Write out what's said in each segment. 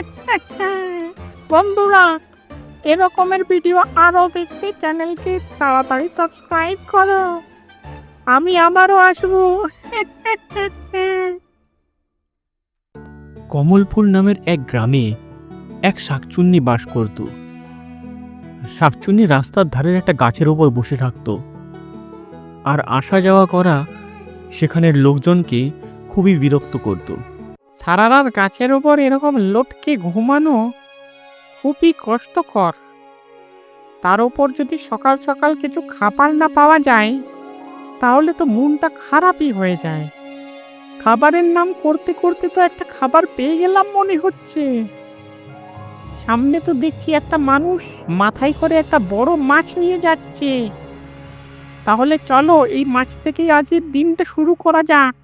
বন্ধুরা, এরকমের ভিডিও আরও দেখতে চ্যানেলকে তাড়াতাড়ি সাবস্ক্রাইব করো। আমি আবারও আসব। কমলপুর নামের এক গ্রামে এক শাকচুন্নি বাস করত। শাকচুন্নি রাস্তার ধারের একটা গাছের ওপর বসে থাকত। আর আসা যাওয়া করা সেখানের লোকজনকে খুবই বিরক্ত করত। সারা রাত গাছের উপর এরকম লটকে ঘুমানো খুবই কষ্টকর। তার উপর যদি সকাল সকাল কিছু খাবার না পাওয়া যায়, তাহলে তো মনটা খারাপই হয়ে যায়। খাবারের নাম করতে করতে তো একটা খাবার পেয়ে গেলাম মনে হচ্ছে। সামনে তো দেখছি একটা মানুষ মাথায় করে একটা বড় মাছ নিয়ে যাচ্ছে। তাহলে চলো এই মাছ থেকেই আজকের দিনটা শুরু করা যাক।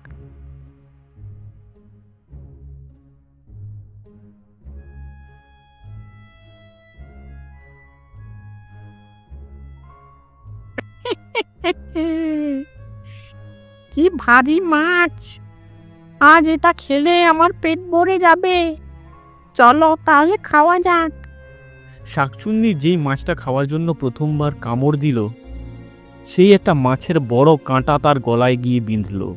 কি ভারী মাছ। আজ এটা খেলে আমার পেট ভরে যাবে। চলো তাহলে খাওয়া যাক। শাকচুন্নি যেই মাছটা খাওয়ার জন্য প্রথমবার কামড় দিল সেই একটা মাছের বড় কাঁটা তার গলায় গিয়ে বিঁধল।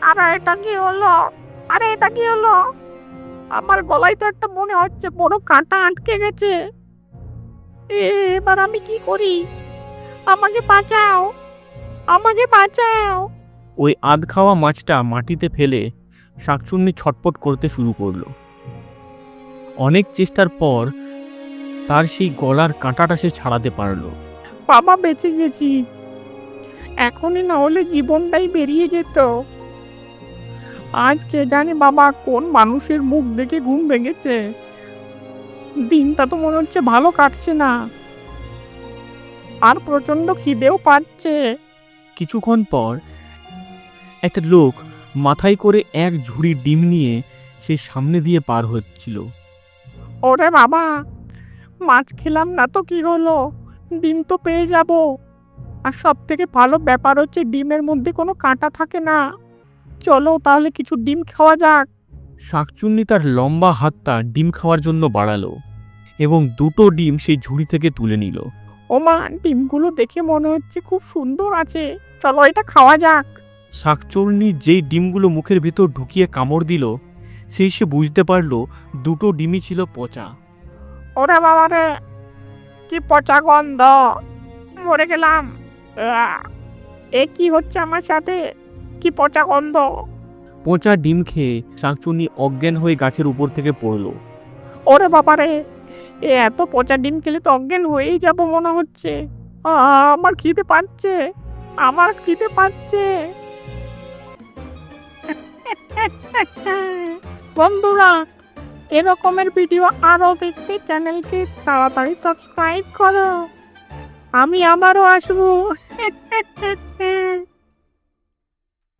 আরে এটা কি হলো? আরে এটা কি হলো? আমার গলায় তো একটা মনে হচ্ছে বড় কাঁটা আটকে গেছে। এবার আমি কি করি? আমাকে বাঁচাও! আমাকে বাঁচাও! ওই আধ খাওয়া মাছটা মাটিতে ফেলে শাকচুন্নি ছটপট করতে শুরু করল। অনেক চেষ্টার পর তার সেই গলার কাঁটাটা সে ছাড়াতে পারল। বাবা বেঁচে গেছি। এখনই না হলে জীবনটাই বেরিয়ে যেত। আজ কে জানে বাবা কোন মানুষের মুখ দেখে ঘুম ভেঙেছে। দিনটা তো মনে হচ্ছে ভালো কাটছে না। আর প্রচণ্ড খিদেও পাচ্ছে। কিছুক্ষণ পর একটা লোক মাথায় করে এক ঝুড়ি ডিম নিয়ে সে সামনে দিয়ে পার হচ্ছিল। ওরে বাবা মাছ খেলাম না তো কি হলো? ডিম তো পেয়ে যাব। আর সব থেকে ভালো ব্যাপার হচ্ছে ডিমের মধ্যে কোনো কাঁটা থাকে না। চলো তাহলে কিছু ডিম খাওয়া যাক। শাকচুন্নি তার লম্বা হাতটা ডিম খাওয়ার জন্য বাড়ালো। এবং দুটো ডিম সেই ঝুড়ি থেকে তুলে নিল। ওমা ডিমগুলো দেখে মনে হচ্ছে খুব সুন্দর আছে। চলো এটা খাওয়া যাক। শাকচুন্নি যেই ডিমগুলো মুখের ভেতর ঢুকিয়ে কামড় দিল সেই সে বুঝতে পারল দুটো ডিমই ছিল পচা। ওরে বাবা রে কি পচা গন্ধ। মরে গেলাম! এ কি হচ্ছে আমার সাথে? কি পচা গন্ধ। পচা ডিম খেয়ে শাকচুন্নি অজ্ঞান হয়ে গাছের উপর থেকে পড়ল। ওরে বাবা রে এ এত পচা ডিম খেলে তো অজ্ঞান হয়েই যাব মনে হচ্ছে। আমার খিদে পাচ্ছে। আমার খিদে পাচ্ছে। বন্ধুরা, এরকমের ভিডিও আরও দেখতে চ্যানেলকে তাড়াতাড়ি সাবস্ক্রাইব করো। আমি আবারও আসব।